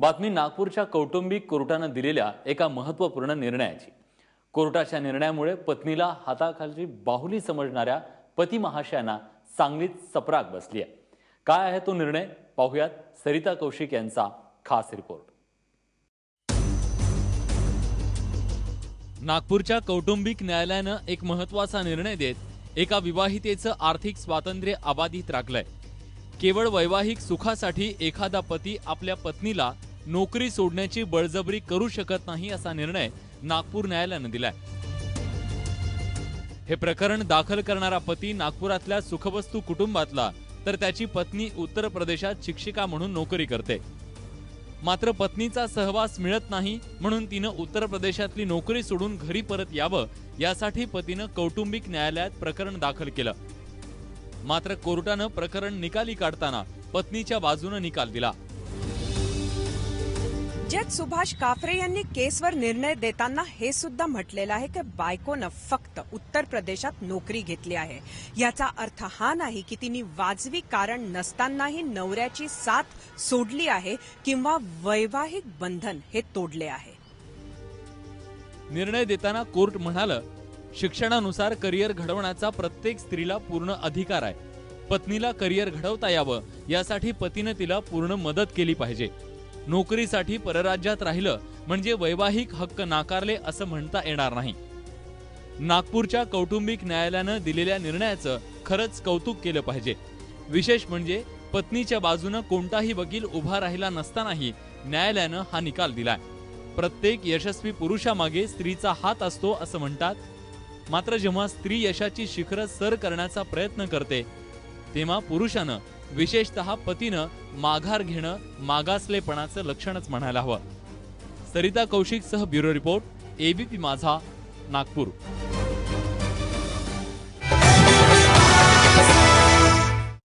बातमी नागपूरच्या कौटुंबिक कोर्टानं दिलेल्या एका महत्त्वपूर्ण निर्णयाची. कोर्टाच्या निर्णयामुळे पत्नीला हाताखालची बाहुली समजणाऱ्या पती महाशयांना चांगलीच सपराग बसली आहे काय आहे तो निर्णय? पाहुयात सरिता कौशिक यांचा खास रिपोर्ट. नागपूरच्या कौटुंबिक न्यायालयानं एक महत्त्वाचा निर्णय देत एका विवाहितेचं आर्थिक स्वातंत्र्य अबाधित राखलंय. केवळ वैवाहिक सुखासाठी एखादा पती आपल्या पत्नीला नोकरी सोडण्याची बळजबरी करू शकत नाही असा निर्णय नागपूर न्यायालयानं दिलाय. हे प्रकरण दाखल करणारा पती नागपुरातल्या सुखवस्तू कुटुंबातला तर त्याची पत्नी उत्तर प्रदेशात शिक्षिका म्हणून नोकरी करते. मात्र पत्नीचा सहवास मिळत नाही म्हणून तिनं उत्तर प्रदेशातली नोकरी सोडून घरी परत यावं यासाठी पतीनं कौटुंबिक न्यायालयात प्रकरण दाखल केलं. मात्र कोर्टानं प्रकरण निकाली काढताना पत्नीच्या बाजूनं निकाल दिला. राज्यात सुभाष काफरे यांनी केसवर निर्णय देताना हे सुद्धा म्हटलेलं आहे की बायकोनं फक्त उत्तर प्रदेशात नोकरी घेतली आहे. याचा अर्थ हा नाही की तिने वाजवी कारण नसतानाही नवऱ्याची साथ सोडली आहे किंवा वैवाहिक बंधन हे तोडले आहे. निर्णय देताना कोर्ट म्हणालं शिक्षणानुसार करिअर घडवण्याचा प्रत्येक स्त्रीला पूर्ण अधिकार आहे. पत्नीला करिअर घडवता यावं यासाठी पतीनं तिला पूर्ण मदत केली पाहिजे. नोकरीसाठी परराज्यात राहिलं म्हणजे वैवाहिक हक्क नाकारले असं म्हणता येणार नाही. नागपूरच्या कौटुंबिक न्यायालयानं दिलेल्या निर्णयाचं खरंच कौतुक केलं पाहिजे. विशेष म्हणजे पत्नीच्या बाजूनं कोणताही वकील उभा राहिला नसतानाही न्यायालयानं हा निकाल दिलाय. प्रत्येक यशस्वी पुरुषामागे स्त्रीचा हात असतो असं म्हणतात. मात्र जेव्हा स्त्री यशाची शिखरं सर करण्याचा प्रयत्न करते तेव्हा पुरुषानं विशेषतः पतीनं माघार घेणं मागासलेपणाचं लक्षणच म्हणायला हवं. Sarita कौशिकसह bureau report ABP Majha Nagpur.